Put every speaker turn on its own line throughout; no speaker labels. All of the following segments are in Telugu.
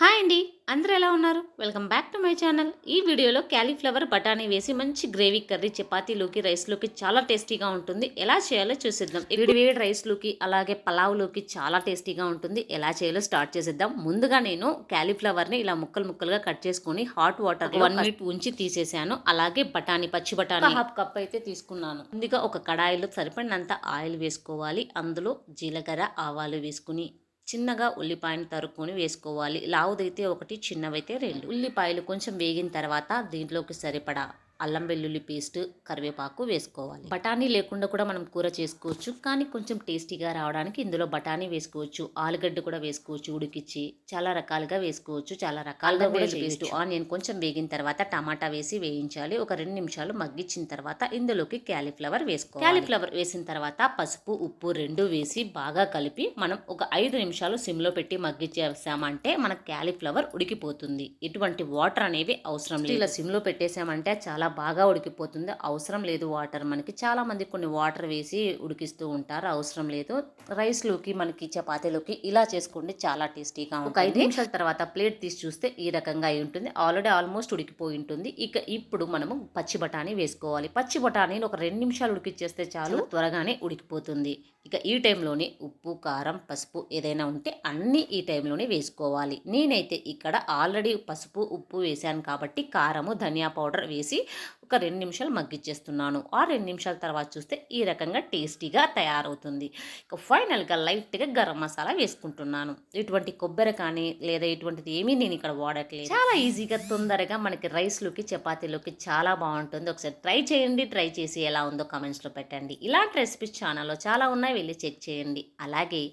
హాయ్ అండి. అందరూ ఎలా ఉన్నారు? Welcome back to my channel. ఈ వీడియోలో క్యాలీఫ్లవర్ బఠానీ వేసి మంచి గ్రేవీ కర్రీ చపాతీలోకి రైస్లోకి చాలా టేస్టీగా ఉంటుంది. ఎలా చేయాలో చూసిద్దాం. వేడి వేడి రైస్లోకి అలాగే పలావ్లోకి చాలా టేస్టీగా ఉంటుంది. ఎలా చేయాలో స్టార్ట్ చేసేద్దాం. ముందుగా నేను క్యాలీఫ్లవర్ని ఇలా ముక్కలు ముక్కలుగా కట్ చేసుకొని హాట్ వాటర్ వన్ మినిట్ ఉంచి తీసేసాను. అలాగే బఠానీ పచ్చి బఠానీ. హాఫ్ కప్ అయితే తీసుకున్నాను. ముందుగా ఒక కడాయిలో సరిపడినంత ఆయిల్ వేసుకోవాలి. అందులో జీలకర్ర ఆవాలు వేసుకుని చిన్నగా ఉల్లిపాయను తరుక్కొని వేసుకోవాలి. లావుదైతే ఒకటి చిన్నవైతే రెండు. ఉల్లిపాయలు కొంచెం వేగిన తర్వాత దీంట్లోకి సరిపడా అల్లం వెల్లుల్లి పేస్ట్ కరివేపాకు వేసుకోవాలి. బఠానీ లేకుండా కూడా మనం కూర చేసుకోవచ్చు. కానీ కొంచెం టేస్టీగా రావడానికి ఇందులో బఠానీ వేసుకోవచ్చు. ఆలుగడ్డ కూడా వేసుకోవచ్చు ఉడికిచ్చి చాలా రకాలుగా వేసుకోవచ్చు. చాలా రకాలుగా కూడా పేస్ట్ ఆనియన్ కొంచెం వేగిన తర్వాత టమాటా వేసి వేయించాలి. ఒక రెండు నిమిషాలు మగ్గించిన తర్వాత ఇందులోకి క్యాలీఫ్లవర్ వేసుకోవాలి. క్యాలీఫ్లవర్ వేసిన తర్వాత పసుపు ఉప్పు రెండు వేసి బాగా కలిపి మనం ఒక ఐదు నిమిషాలు సిమ్లో పెట్టి మగ్గిచ్చేసామంటే మన క్యాలీఫ్లవర్ ఉడికిపోతుంది. ఇటువంటి వాటర్ అనేవి అవసరం లేదు. ఇలా సిమ్లో పెట్టేసామంటే చాలా బాగా ఉడికిపోతుంది. అవసరం లేదు వాటర్ మనకి. చాలామంది కొన్ని వాటర్ వేసి ఉడికిస్తూ ఉంటారు. అవసరం లేదు. రైస్లోకి మనకి చపాతీలోకి ఇలా చేసుకోండి. చాలా టేస్టీగా ఒక ఐదు నిమిషాల తర్వాత ప్లేట్ తీసి చూస్తే ఈ రకంగా అయి ఉంటుంది. ఆల్రెడీ ఆల్మోస్ట్ ఉడికిపోయి ఉంటుంది. ఇక ఇప్పుడు మనము పచ్చి బఠానీ వేసుకోవాలి. పచ్చి బఠానీని ఒక రెండు నిమిషాలు ఉడికిచ్చేస్తే చాలు. త్వరగానే ఉడికిపోతుంది. ఇక ఈ టైంలోనే ఉప్పు కారం పసుపు ఏదైనా ఉంటే అన్నీ ఈ టైంలోనే వేసుకోవాలి. నేనైతే ఇక్కడ ఆల్రెడీ పసుపు ఉప్పు వేశాను కాబట్టి కారము ధనియా పౌడర్ వేసి ఒక రెండు నిమిషాలు మగ్గిచ్చేస్తున్నాను. ఆ రెండు నిమిషాల తర్వాత చూస్తే ఈ రకంగా టేస్టీగా తయారవుతుంది. ఇక ఫైనల్గా లైట్గా గరం మసాలా వేసుకుంటున్నాను. ఇటువంటి కొబ్బరి కానీ లేదా ఇటువంటిది ఏమీ నేను ఇక్కడ వాడట్లేదు. చాలా ఈజీగా తొందరగా మనకి రైస్లోకి చపాతీలోకి చాలా బాగుంటుంది. ఒకసారి ట్రై చేయండి. ట్రై చేసి ఎలా ఉందో కామెంట్స్లో పెట్టండి. ఇలాంటి రెసిపీస్ ఛానల్లో చాలా ఉన్నాయి. వెళ్ళి చెక్ చేయండి. అలాగే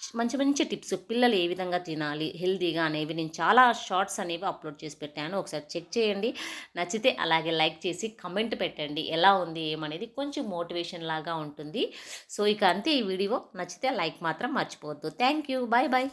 మంచి మంచి టిప్స్. పిల్లలు ఏ విధంగా తినాలి హెల్తీగా అనేవి నేను చాలా షార్ట్స్ అనేవి అప్లోడ్ చేసి పెట్టాను. ఒకసారి చెక్ చేయండి. నచ్చితే అలాగే లైక్ చేసి కమెంట్ పెట్టండి. ఎలా ఉంది ఏమనేది కొంచెం మోటివేషన్ లాగా ఉంటుంది. సో ఇక అంతే ఈ వీడియో. నచ్చితే లైక్ మాత్రం మర్చిపోవద్దు. Thank you. Bye bye.